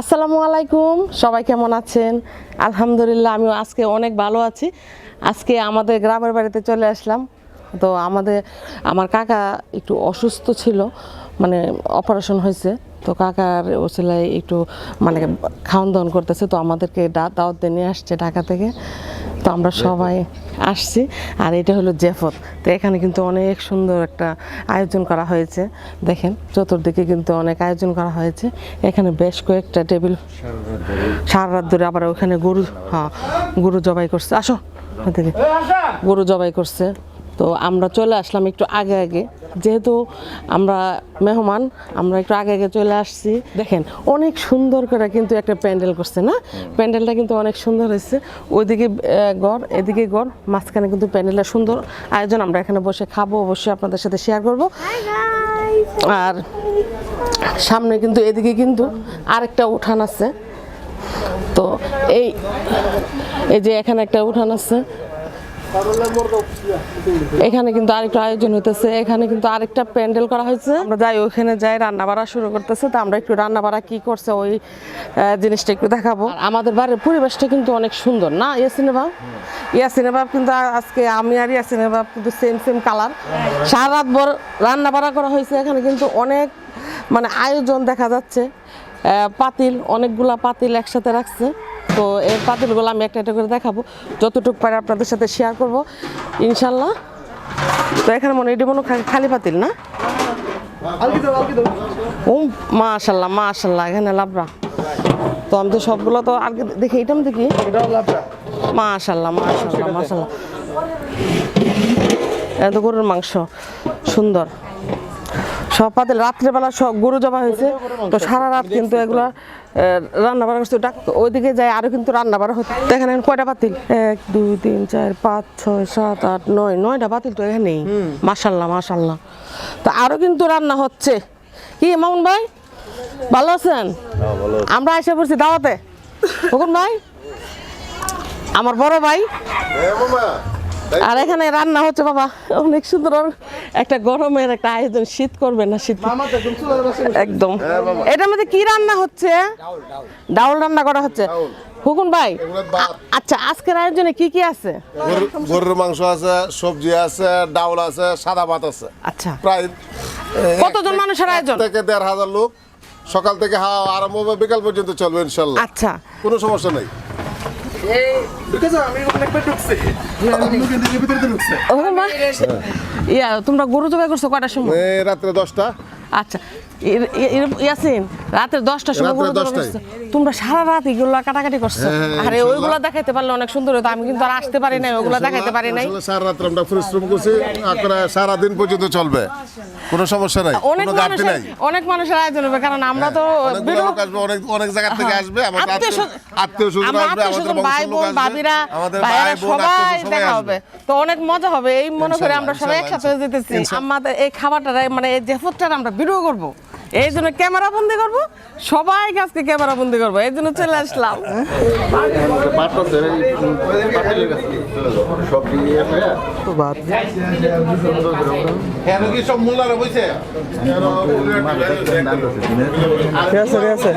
আসসালামু আলাইকুম, সবাই কেমন আছেন? আলহামদুলিল্লাহ, আমিও আজকে অনেক ভালো আছি। আজকে আমাদের গ্রামের বাড়িতে চলে আসলাম। তো আমাদের, আমার কাকা একটু অসুস্থ ছিল মানে অপারেশন হয়েছে। তো কাকার ওসিলায় একটু মানে খাওয়ান দাওয়ান করতেছে, তো আমাদেরকে দাওয়াত দিয়ে নিয়ে আসছে ঢাকা থেকে। তো আমরা সবাই আসছি। আর এটা হলো জেফত তো এখানে কিন্তু অনেক সুন্দর একটা আয়োজন করা হয়েছে। দেখেন চতুর্দিকে কিন্তু অনেক আয়োজন করা হয়েছে। এখানে বেশ কয়েকটা টেবিল সারা রাত ধরে আবার ওখানে গরু হ্যাঁ গরু জবাই করছে। আসো গরু জবাই করছে। তো আমরা চলে আসলাম একটু আগে আগে। যেহেতু আমরা মেহমান, আমরা একটু আগে আগে চলে আসছি। দেখেন, অনেক সুন্দর করে কিন্তু একটা প্যান্ডেল করছে, না? প্যান্ডেলটা কিন্তু অনেক সুন্দর হয়েছে। ওইদিকে গড়, এদিকে গড়, মাঝখানে কিন্তু প্যান্ডেলটা সুন্দর। আয়োজন আমরা এখানে বসে খাব, অবশ্যই আপনাদের সাথে শেয়ার করব। আর সামনে কিন্তু, এদিকে কিন্তু আরেকটা উঠান আছে। তো এই এই যে এখানে একটা উঠান আছে এখানে কিন্তু আরেকটা আয়োজন হইতেছে এখানে কিন্তু আরেকটা প্যান্ডেল করা হয়েছে। আমরা যাই ওখানে যাই রান্না বাড়া শুরু করতেছে তো আমরা একটু রান্না বাড়া কি করছে ওই জিনিসটা একটু দেখাবো। আমাদের বাড়ির পরিবেশটা কিন্তু অনেক সুন্দর না ইয়াসিনে বাব ইয়াসিনে বাব কিন্তু আজকে আমি আর ইয়াসিনে বাব কিন্তু সেম সেম কালার সারা রাত ভর রান্না বাড়া করা হয়েছে এখানে কিন্তু অনেক মানে আয়োজন দেখা যাচ্ছে। পাতিল অনেকগুলা পাতিল একসাথে রাখছে। তো এর পাতিলগুলো আমি একটা একটা করে দেখাবো। যতটুকু পারে আপনাদের সাথে শেয়ার করব। ইনশাল্লাহ। তো এখানে মনে এটা মনে খালি- পাতিল না? ও, মাশাল্লাহ মাশাল্লাহ, এখানে লাভরা তো আমি তো সবগুলো তো আগে দেখি এটা আমি দেখি? মাশাল্লাহ মাশাল্লাহ মাশাল্লাহ। এটা তো গরুর মাংস, সুন্দর। সব পাতিল রাত্রেবেলা সব গরু জবা হয়েছে। তো সারা রাত কিন্তু এগুলা রান্না বাড়া করছে। ডাক ওইদিকে যায় আরও কিন্তু রান্না বাড়া হচ্ছে দেখেন এখানে কয়টা পাতিল এক দুই তিন চার পাঁচ ছয় সাত আট নয় নয়টা পাতিল তো এখানেই। মাসাল্লাহ মাসাল্লাহ তো আরও কিন্তু রান্না হচ্ছে। কি মামুন ভাই? ভালো আছেন? আমরা এসে পড়ছি দাওয়াতে। হুকুন ভাই? আমার বড় ভাই। আর এখানে রান্না হচ্ছে বাবা অনেক সুন্দর একটা গরমের একটা আয়োজন শীত করবে না শীত। একদম এটার মধ্যে কি রান্না হচ্ছে? ডাউল রান্না করা হচ্ছে। হুকুন ভাই আচ্ছা আজকের আয়োজনে কি কি আছে? গরুর- মাংস আছে সবজি আছে ডাউল আছে সাদা ভাত আছে। আচ্ছা। প্রায় কতজন মানুষের আয়োজন? থেকে দেড় হাজার লোক। সকাল থেকে হাওয়া আরম্ভ হবে বিকাল পর্যন্ত চলবে ইনশাল্লাহ। আচ্ছা। কোনো সমস্যা নেই। ইয়া তোমরা গরু জবাই করছ কটার সময়? রাত্রে দশটা। আচ্ছা ইয়াসিন? রাতের দশটার সময় রাত্রে দশটায়। তোমরা সারা রাত এগুলো কাটাকাটি করছ। হ্যাঁ, হ্যাঁ, আরে ওইগুলো দেখাইতে পারলে অনেক সুন্দর হতো। আমি কিন্তু আর আসতে পারি নাই ওগুলো দেখাইতে পারি নাই। আসলে সারা রাত্রে আমরা পরিশ্রম করছি আপনারা সারা দিন পর্যন্ত চলবে। কোনো সমস্যা নাই অনেক কোনো ঘাটতি মানুষের নাই। অনেক মানুষের আয়োজন হবে কারণ আমরা তো অনেকগুলো লোক আসবে অনেক অনেক জায়গা থেকে হ্যাঁ। আসবে আমাদের আত্মীয় আত্মীয় স্বজন- আত্মীয় স্বজন আমরা আসবে আত্মীয় আমাদের স্বজন, ভাই বংশের লোক বোন আসবে ভাবিরা আমাদের ভাই বোন সবাই দেখা আসবে। হবে। তো অনেক মজা হবে এই মনে করে আমরা সবাই একসাথে যেতেছি। আমাদের এই খাবারটা মানে এই জেফতটা আমরা ভিডিও করব। এই জন্য ক্যামেরা বন্দি করব, সবাইকে আজকে ক্যামেরা বন্দি করব, এই জন্য চলে আসলাম। কেন কি সব মোল্লারা বইছে ঠিক আছে ঠিক আছে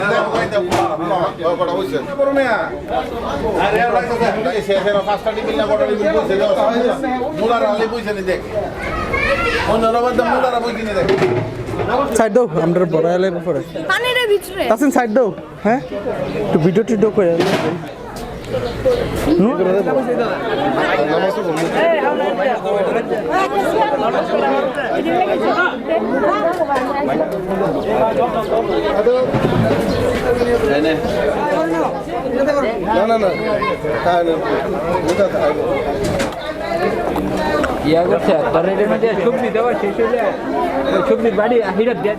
সাইড দাও আমরা বড় এলে পরে পানির ভিতরে তাসিন সাইড দাও হ্যাঁ একটু ভিডিও টিডিও করে না না না। ইয়া করছে তোর এটার মধ্যে সবজি দেওয়া শেষ হয়ে যায়। ওই সবজির বাড়ি হিরত দিয়ে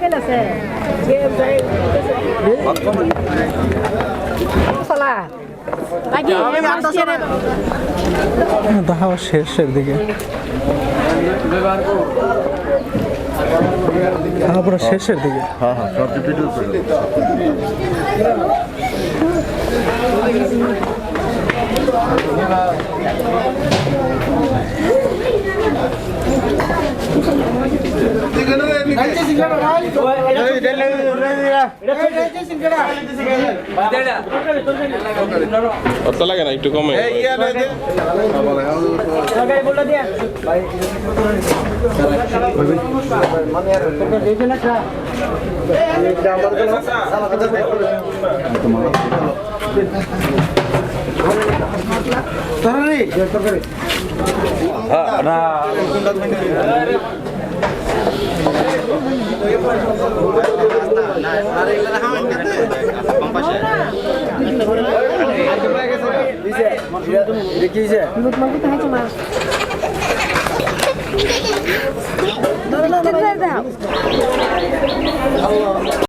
বাকি মাছের শেষের দিকে। শেষের দিকে। এখানে অত লাগে না একটু কমে। দাও